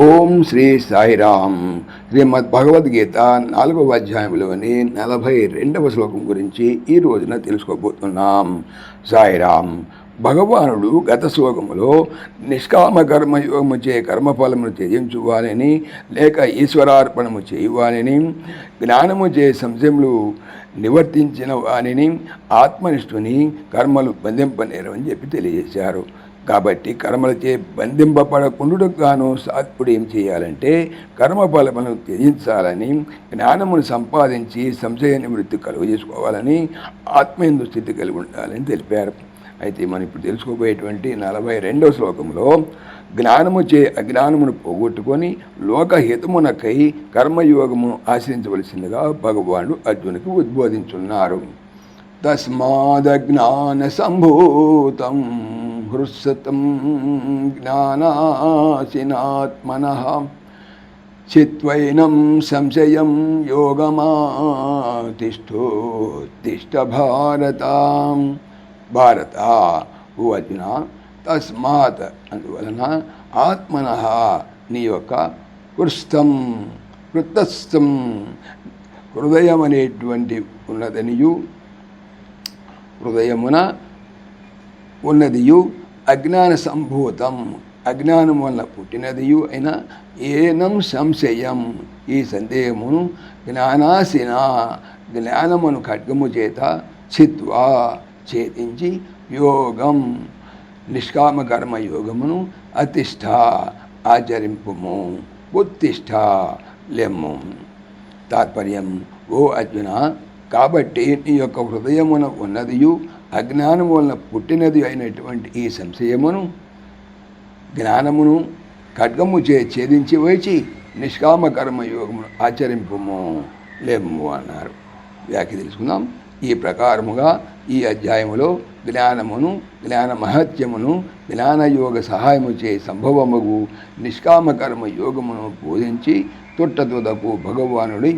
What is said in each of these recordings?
ఓం శ్రీ సాయిరామ్. శ్రీమద్ భగవద్గీత నాలుగవ అధ్యాయంలోని నలభై రెండవ శ్లోకం గురించి ఈ రోజున తెలుసుకోబోతున్నాం. సాయిరామ్ భగవానుడు గత శ్లోకములో నిష్కామ కర్మయోగము చే కర్మఫలమును త్యజించువాలని లేక ఈశ్వరార్పణము చేయువాలని జ్ఞానము చే సంశయములు నివర్తించిన వానిని ఆత్మనిష్ఠుని కర్మలు బంధింపనేరని చెప్పి తెలియజేశారు. కాబట్టి కర్మలచే బంధింపబడకుండుటకు గాను సాత్పుడు ఏం చేయాలంటే కర్మఫలములను త్యజించాలని జ్ఞానమును సంపాదించి సంశయ నివృత్తి కలుగు చేసుకోవాలని ఆత్మేందు స్థితి కలిగి ఉండాలని తెలిపారు. అయితే మనం ఇప్పుడు తెలుసుకోబోయేటువంటి నలభై రెండవ శ్లోకంలో జ్ఞానము చే అజ్ఞానమును పోగొట్టుకొని లోకహితమునకై కర్మయోగమును ఆశ్రయించవలసిందిగా భగవానుడు అర్జునికి ఉద్బోధించున్నారు. తస్మాదజ్ఞాన సంభూతం హృస్సతం జ్ఞానాసినాత్మన. చిత్వైనం సంశయం యోగమాతిష్ఠోత్తిష్ట భారత భారత ఓ అర్జున తస్మాత్ అందువలన ఆత్మన నీ యొక్క హృస్థం కృతస్థం హృదయం అనేటువంటి ఉన్నదనియు హృదయమున ఉన్నదియు అజ్ఞాన సంభూతం. అజ్ఞానం వల్ల పుట్టినదియు అయిన ఏనం సంశయం. ఈ సందేహమును జ్ఞానాసిన జ్ఞానమును ఖడ్గము చేత చిత్వా ఛేదించి యోగం. నిష్కామ కర్మ యోగమును అతిష్ట ఆచరింపుము ఉత్తిష్ట లెమ్ము. తాత్పర్యం ఓ అర్జున కాబట్టి నీ యొక్క హృదయమున ఉన్నదియు అజ్ఞానం వలన పుట్టినది అయినటువంటి ఈ సంశయమును జ్ఞానమును ఖడ్గము చే ఛేదించి వేచి నిష్కామ కర్మ యోగమును ఆచరింపము లేము అన్నారు. వ్యాఖ్య తెలుసుకుందాం. ఈ ప్రకారముగా ఈ అధ్యాయములో జ్ఞానమును జ్ఞాన మహత్యమును జ్ఞానయోగ సహాయము చే సంభవముగు నిష్కామ కర్మ యోగమును బోధించి తుట్టతుదకు భగవానుడి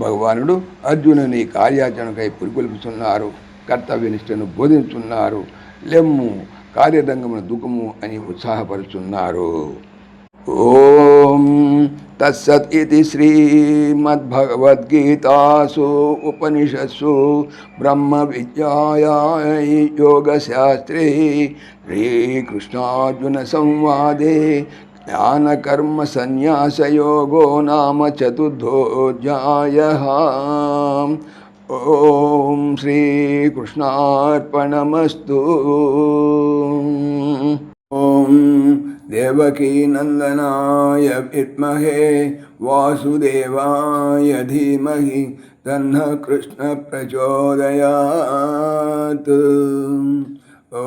భగవానుడు అర్జునుని కార్యాచరణకై పురికొల్పుతున్నారు కర్తవ్యనిష్టను బోధించున్నారు లెమ్ము కార్యరంగమున దుఃఖము అని ఉత్సాహపరుచున్నారు. ఓం తత్సత్ ఇది శ్రీమద్భగవద్గీతాసు ఉపనిషత్సు బ్రహ్మ విద్యాయా యోగశాస్త్రే శ్రీకృష్ణార్జున సంవాదే ध्यानकर्मसन्न्यासयोगो नाम चतुर्थोऽध्यायः ॐ श्रीकृष्णार्पणमस्तु। ॐ देवकीनन्दनाय विद्महे वासुदेवाय धीमहि तन्नः कृष्णप्रचोदयात् ॐ